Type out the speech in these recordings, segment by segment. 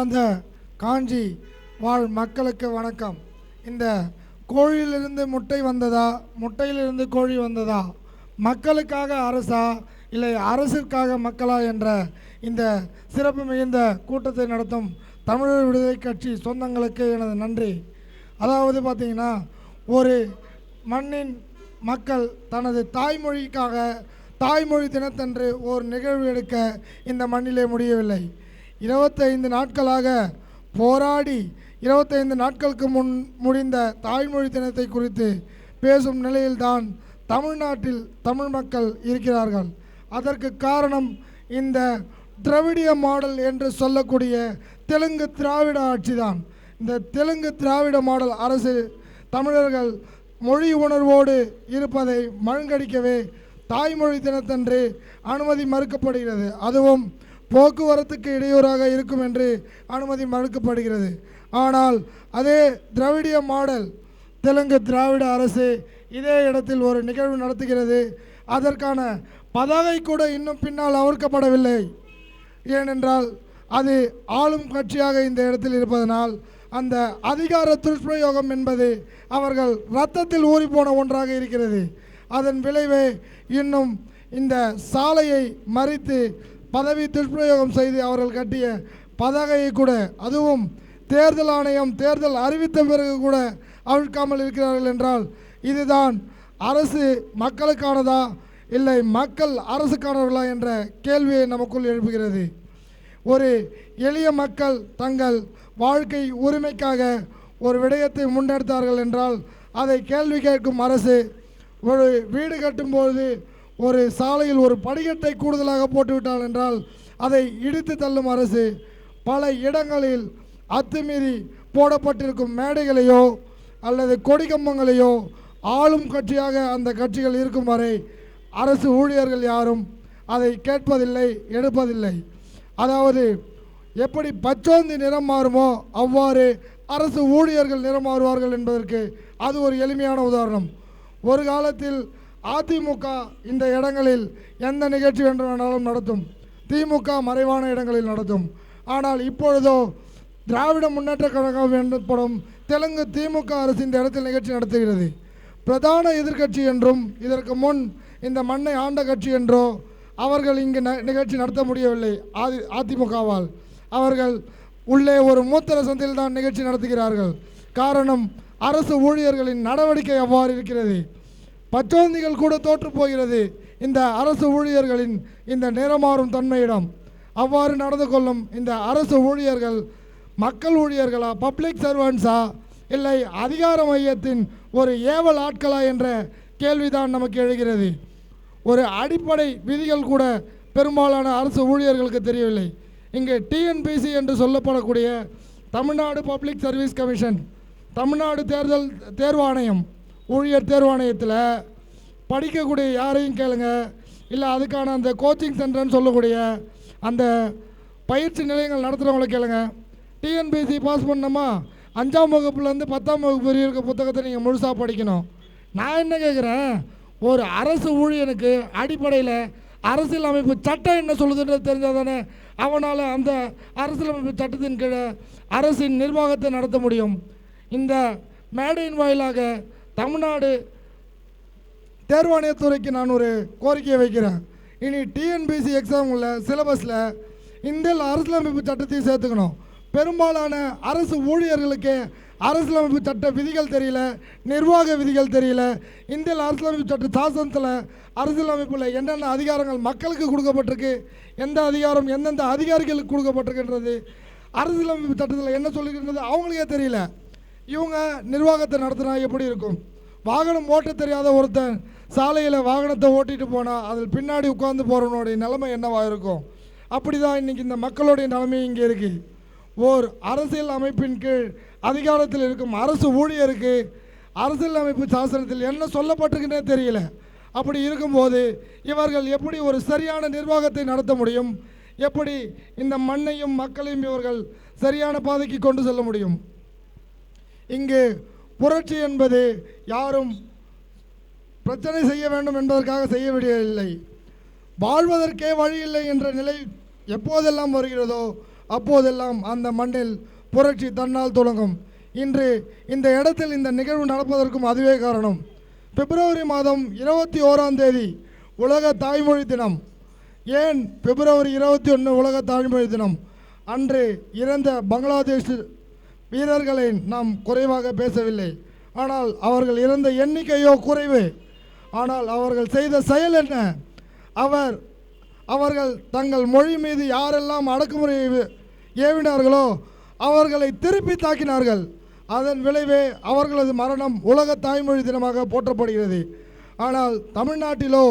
அந்த காஞ்சி வாழ் மக்களுக்கு வணக்கம். இந்த கோழியிலிருந்து முட்டை வந்ததா? முட்டையிலிருந்து கோழி வந்ததா? மக்களுக்காக அரசா? இல்லை அரசிற்காக மக்களா என்ற இந்த சிறப்பு மிகுந்த கூட்டத்தை நடத்தும் தமிழர் விடுதலை கட்சி சொந்தங்களுக்கு எனது நன்றி. அதாவது பார்த்தீங்கன்னா ஒரு மண்ணின் மக்கள் தனது தாய்மொழிக்காக தாய்மொழி தினத்தன்று ஒரு நிகழ்வு எடுக்க இந்த மண்ணிலே முடியவில்லை. இருபத்தைந்து நாட்களாக போராடி இருபத்தைந்து நாட்களுக்கு முன் முடிந்த தாய்மொழி தினத்தை குறித்து பேசும் நிலையில்தான் தமிழ்நாட்டில் தமிழ் மக்கள் இருக்கிறார்கள். அதற்கு காரணம் இந்த திராவிடிய மாடல் என்று சொல்லக்கூடிய தெலுங்கு திராவிட ஆட்சிதான். இந்த தெலுங்கு திராவிட மாடல் அரசு தமிழர்கள் மொழி உணர்வோடு இருப்பதை மழுங்கடிக்கவே தாய்மொழி தினத்தன்று அனுமதி மறுக்கப்படுகிறது. அதுவும் போக்குவரத்துக்கு இடையூறாக இருக்கும் என்று அனுமதி மறுக்கப்படுகிறது. ஆனால் அதே திராவிடிய மாடல் தெலுங்கு திராவிட அரசு இதே இடத்தில் ஒரு நிகழ்வு நடத்துகிறது. அதற்கான பதாகை கூட இன்னும் பின்னால் அவிழ்க்கப்படவில்லை ஏனென்றால் அது ஆளும் கட்சியாக இந்த இடத்தில் இருப்பதனால் அந்த அதிகார துஷ்பிரயோகம் என்பது அவர்கள் இரத்தத்தில் ஊறிப்போன ஒன்றாக இருக்கிறது. அதன் விளைவே இன்னும் இந்த சாலையை மறித்து பதவி துஷ்பிரயோகம் செய்து அவர்கள் கட்டிய பதாகையை கூட அதுவும் தேர்தல் ஆணையம் தேர்தல் அறிவித்த பிறகு கூட அவிழ்க்காமல் இருக்கிறார்கள் என்றால் இதுதான் அரசு மக்களுக்கானதா இல்லை மக்கள் அரசுக்கானவர்களா என்ற கேள்வியை நமக்குள் எழுப்புகிறது. ஒரு எளிய மக்கள் தங்கள் வாழ்க்கை உரிமைக்காக ஒரு விடயத்தை முன்னெடுத்தார்கள் என்றால் அதை கேள்வி கேட்கும் அரசு ஒரு வீடு கட்டும்போது ஒரு சாலையில் ஒரு படிக்கட்டை கூடுதலாக போட்டுவிட்டால் என்றால் அதை இடித்து தள்ளும் அரசு பல இடங்களில் அத்துமீறி போடப்பட்டிருக்கும் மேடைகளையோ அல்லது கொடிக்கம்பங்களையோ ஆளும் கட்சியாக அந்த கட்சிகள் இருக்கும் வரை அரசு ஊழியர்கள் யாரும் அதை கேட்பதில்லை எடுப்பதில்லை. அதாவது எப்படி பச்சோந்தி நிறம் மாறுமோ அவ்வாறு அரசு ஊழியர்கள் நிறம் மாறுவார்கள் என்பதற்கு அது ஒரு எளிமையான உதாரணம். ஒரு காலத்தில் அதிமுக இந்த இடங்களில் எந்த நிகழ்ச்சி வேண்டுமானாலும் நடத்தும். திமுக மறைவான இடங்களில் நடத்தும். ஆனால் இப்பொழுதோ திராவிட முன்னேற்ற கழகம் எனப்படும் தெலுங்கு திமுக அரசு இந்த இடத்தில் நிகழ்ச்சி நடத்துகிறது. பிரதான எதிர்க்கட்சி என்றும் இதற்கு முன் இந்த மண்ணை ஆண்ட கட்சி என்றோ அவர்கள் இங்கு ந- நிகழ்ச்சி நடத்த முடியவில்லை. அதி அதிமுகவால். அவர்கள் உள்ளே ஒரு மூத்தர சந்தையில் தான் நிகழ்ச்சி நடத்துகிறார்கள். காரணம் அரசு ஊழியர்களின் நடவடிக்கை அவ்வாறு இருக்கிறது. பச்சோந்திகள் கூட தோற்று போகிறது. இந்த அரசு ஊழியர்களின் இந்த நிறமாறும் தன்மையிடம். அவ்வாறு நடந்து கொள்ளும் இந்த அரசு ஊழியர்கள் மக்கள் ஊழியர்களா பப்ளிக் சர்வன்ஸா இல்லை அதிகார மையத்தின் ஒரு ஏவல் ஆட்களா என்ற கேள்விதான் நமக்கு எழுகிறது. ஒரு அடிப்படை விதிகள் கூட பெரும்பாலான அரசு ஊழியர்களுக்கு தெரியவில்லை. இங்கே டிஎன்பிசி என்று சொல்லப்படக்கூடிய Tamil Nadu public service commission Tamil Nadu தேர்தல் தேர்வாணையம் ஊழியர் தேர்வாணையத்தில் படிக்கக்கூடிய யாரையும் கேளுங்க. இல்லை அதுக்கான அந்த கோச்சிங் சென்டர்னு சொல்லக்கூடிய அந்த பயிற்சி நிலையங்கள் நடத்துகிறவங்கள கேளுங்க. டிஎன்பிசி பாஸ் பண்ணோமா அஞ்சாம் வகுப்புலேருந்து பத்தாம் வகுப்பு வரையும் இருக்க புத்தகத்தை நீங்கள் முழுசாக படிக்கணும். நான் என்ன கேட்குறேன் ஒரு அரசு ஊழியனுக்கு அடிப்படையில் அரசியல் அமைப்பு சட்டம் என்ன சொல்லுதுன்றது தெரிஞ்சால் தானே அவனால் அந்த அரசியலமைப்பு சட்டத்தின் கீழே அரசின் நிர்வாகத்தை நடத்த முடியும். இந்த மேடையின் வாயிலாக தமிழ்நாடு தேர்வாணையத்துறைக்கு நான் ஒரு கோரிக்கையை வைக்கிறேன். இனி டிஎன்பிசி எக்ஸாமில் சிலபஸில் இந்தியில் அரசியலமைப்பு சட்டத்தையும் சேர்த்துக்கணும். பெரும்பாலான அரசு ஊழியர்களுக்கு அரசியலமைப்பு சட்ட விதிகள் தெரியல நிர்வாக விதிகள் தெரியல. இந்திய அரசியலமைப்பு சட்ட சாசனத்தில் அரசியலமைப்பில் என்னென்ன அதிகாரங்கள் மக்களுக்கு கொடுக்கப்பட்டிருக்கு எந்த அதிகாரம் எந்தெந்த அதிகாரிகளுக்கு கொடுக்கப்பட்டிருக்கின்றது அரசியலமைப்பு சட்டத்தில் என்ன சொல்லியிருக்கிறது அவங்களுக்கே தெரியல. இவங்க நிர்வாகத்தை நடத்தினா எப்படி இருக்கும்? வாகனம் ஓட்ட தெரியாத ஒருத்தன் சாலையில் வாகனத்தை ஓட்டிட்டு போனால் அதில் பின்னாடி உட்கார்ந்து போகிறவனுடைய நிலைமை என்னவாக இருக்கும்? அப்படி தான் இன்றைக்கி இந்த மக்களுடைய நிலைமை இங்கே இருக்குது ஓர் அரசியல் அமைப்பின் கீழ் அதிகாரத்தில் இருக்கும் அரசு ஊழியருக்கு அரசியல் அமைப்பு சாசனத்தில் என்ன சொல்லப்பட்டிருக்குன்னே தெரியல. அப்படி இருக்கும்போது இவர்கள் எப்படி ஒரு சரியான நிர்வாகத்தை நடத்த முடியும்? எப்படி இந்த மண்ணையும் மக்களையும் இவர்கள் சரியான பாதைக்கு கொண்டு செல்ல முடியும்? இங்கு புரட்சி என்பது யாரும் பிரச்சனை செய்ய வேண்டும் என்பதற்காக செய்ய வாழ்வதற்கே வழி இல்லை என்ற நிலை எப்போதெல்லாம் வருகிறதோ அப்போதெல்லாம் அந்த மண்ணில் புரட்சி தன்னால் தொடங்கும். இன்று இந்த இடத்தில் இந்த நிகழ்வு நடப்பதற்கும் அதுவே காரணம். பிப்ரவரி மாதம் இருபத்தி ஓராம் தேதி உலக தாய்மொழி தினம். ஏன் பிப்ரவரி இருபத்தி ஒன்று உலக தாய்மொழி தினம்? அன்று இறந்த பங்களாதேஷ் வீரர்களை நாம் குறைவாக பேசவில்லை. ஆனால் அவர்கள் இறந்த எண்ணிக்கையோ குறைவு. ஆனால் அவர்கள் செய்த செயல் என்ன? அவர் அவர்கள் தங்கள் மொழி மீது யாரெல்லாம் அடக்குமுறை ஏவினார்களோ அவர்களை திருப்பி தாக்கினார்கள். அதன் விளைவே அவர்களது மரணம் உலக தாய்மொழி தினமாக போற்றப்படுகிறது. ஆனால் தமிழ்நாட்டிலோ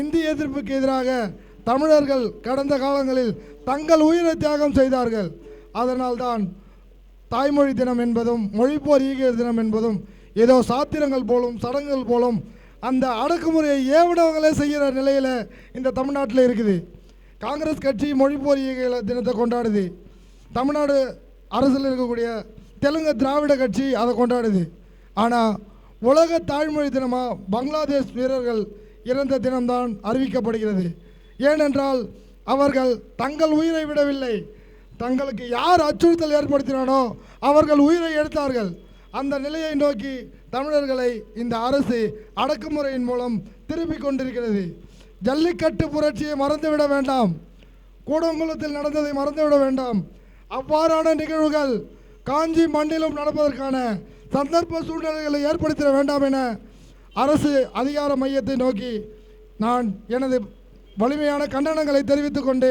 இந்திய எதிர்ப்புக்கு எதிராக தமிழர்கள் கடந்த காலங்களில் தங்கள் உயிரை தியாகம் செய்தார்கள். அதனால்தான் தாய்மொழி தினம் என்பதும் மொழிப்போர் ஈகியர் தினம் என்பதும் ஏதோ சாத்திரங்கள் போலும் சடங்குகள் போலும் அந்த அடக்குமுறையை ஏவிடவங்களே செய்கிற நிலையில் இந்த தமிழ்நாட்டில் இருக்குது. காங்கிரஸ் கட்சி மொழிப்போர் ஈகியர் தினத்தை கொண்டாடுது. தமிழ்நாடு அரசில் இருக்கக்கூடிய தெலுங்கு திராவிட கட்சி அதை கொண்டாடுது. ஆனால் உலக தாய்மொழி தினமாக பங்களாதேஷ் வீரர்கள் இறந்த தினம்தான் அறிவிக்கப்படுகிறது. ஏனென்றால் அவர்கள் தங்கள் உயிரை விடவில்லை. தங்களுக்கு யார் அச்சுறுத்தல் ஏற்படுத்தினானோ அவர்கள் உயிரை எடுத்தார்கள். அந்த நிலையை நோக்கி தமிழர்களை இந்த அரசு அடக்குமுறையின் மூலம் திருப்பிக் கொண்டிருக்கிறது. ஜல்லிக்கட்டு புரட்சியை மறந்துவிட வேண்டாம். கூடங்குளத்தில் நடந்ததை மறந்துவிட வேண்டாம். அவ்வாறான நிகழ்வுகள் காஞ்சி மண்ணிலும் நடப்பதற்கான சந்தர்ப்ப சூழ்நிலைகளை ஏற்படுத்திட வேண்டாம் என அரசு அதிகார மையத்தை நோக்கி நான் எனது வலிமையான கண்டனங்களை தெரிவித்துக் கொண்டு